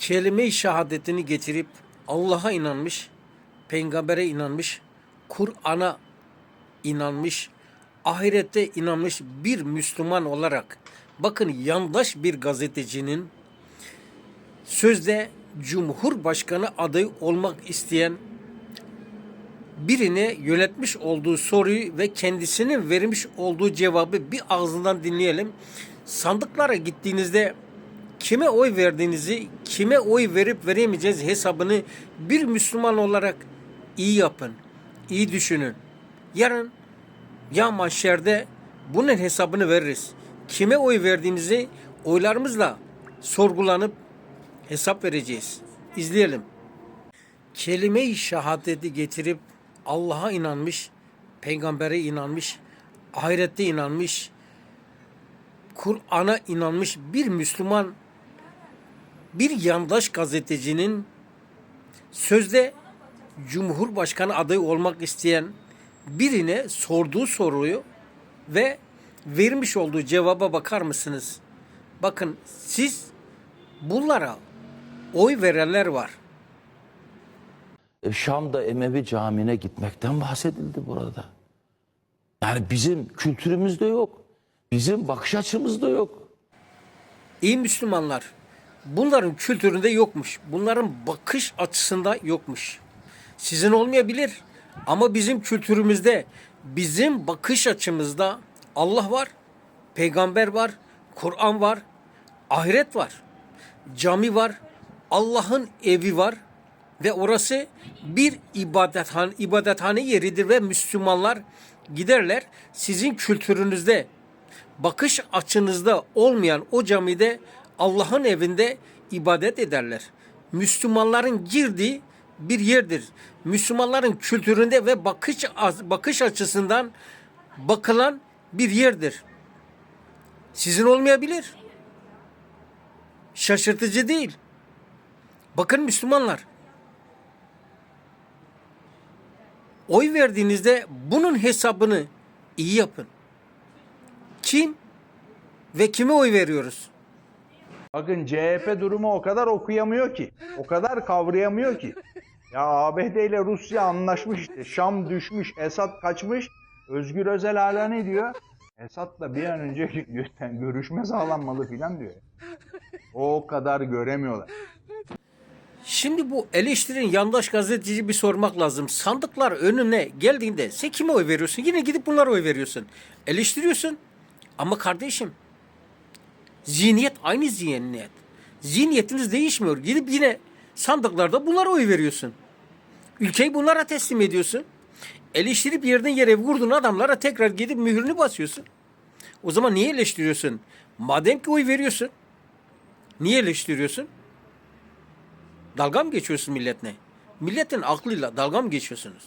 kelime-i şehadetini getirip Allah'a inanmış, peygambere inanmış, Kur'an'a inanmış, ahirette inanmış bir Müslüman olarak bakın yandaş bir gazetecinin sözde Cumhurbaşkanı adayı olmak isteyen birine yönetmiş olduğu soruyu ve kendisinin vermiş olduğu cevabı bir ağzından dinleyelim. Sandıklara gittiğinizde kime oy verdiğinizi, kime oy verip veremeyeceğiniz hesabını bir Müslüman olarak iyi yapın, iyi düşünün. Yarın ya mahşerde bunun hesabını veririz. Kime oy verdiğimizi oylarımızla sorgulanıp hesap vereceğiz. İzleyelim. Kelime-i şehadeti getirip Allah'a inanmış, peygambere inanmış, ahirette inanmış, Kur'an'a inanmış bir Müslüman, bir yandaş gazetecinin sözde Cumhurbaşkanı adayı olmak isteyen birine sorduğu soruyu ve vermiş olduğu cevaba bakar mısınız? Bakın siz bunlara oy verenler var. E, Şam'da Emevi Camii'ne gitmekten bahsedildi burada. Yani bizim kültürümüzde yok. Bizim bakış açımızda yok. İyi Müslümanlar bunların kültüründe yokmuş. Bunların bakış açısında yokmuş. Sizin olmayabilir ama bizim kültürümüzde, bizim bakış açımızda Allah var, peygamber var, Kur'an var, ahiret var, cami var, Allah'ın evi var ve orası bir ibadethane, ibadethane yeridir ve Müslümanlar giderler sizin kültürünüzde bakış açınızda olmayan o camide Allah'ın evinde ibadet ederler. Müslümanların girdiği bir yerdir. Müslümanların kültüründe ve bakış bakış açısından bakılan bir yerdir. Sizin olmayabilir. Şaşırtıcı değil. Bakın Müslümanlar. Oy verdiğinizde bunun hesabını iyi yapın. Kim ve kime oy veriyoruz? Bakın CHP durumu o kadar okuyamıyor ki. O kadar kavrayamıyor ki. Ya ABD ile Rusya anlaşmış işte. Şam düşmüş, Esad kaçmış. Özgür Özel hala ne diyor? Esad'la bir an önce görüşme sağlanmalı filan diyor. O kadar göremiyorlar. Şimdi bu eleştirin yandaş gazeteci bir sormak lazım. Sandıklar önüne geldiğinde sen kime oy veriyorsun? Yine gidip bunlara oy veriyorsun. Eleştiriyorsun. Ama kardeşim zihniyet aynı zihniyet. Zihniyetiniz değişmiyor. Gidip yine sandıklarda bunlara oy veriyorsun. Ülkeyi bunlara teslim ediyorsun. Eleştirip yerden yere vurduğun adamlara tekrar gidip mühürünü basıyorsun. O zaman niye eleştiriyorsun? Madem ki oy veriyorsun. Niye eleştiriyorsun? Dalga mı geçiyorsun milletle? Milletin aklıyla dalga mı geçiyorsunuz?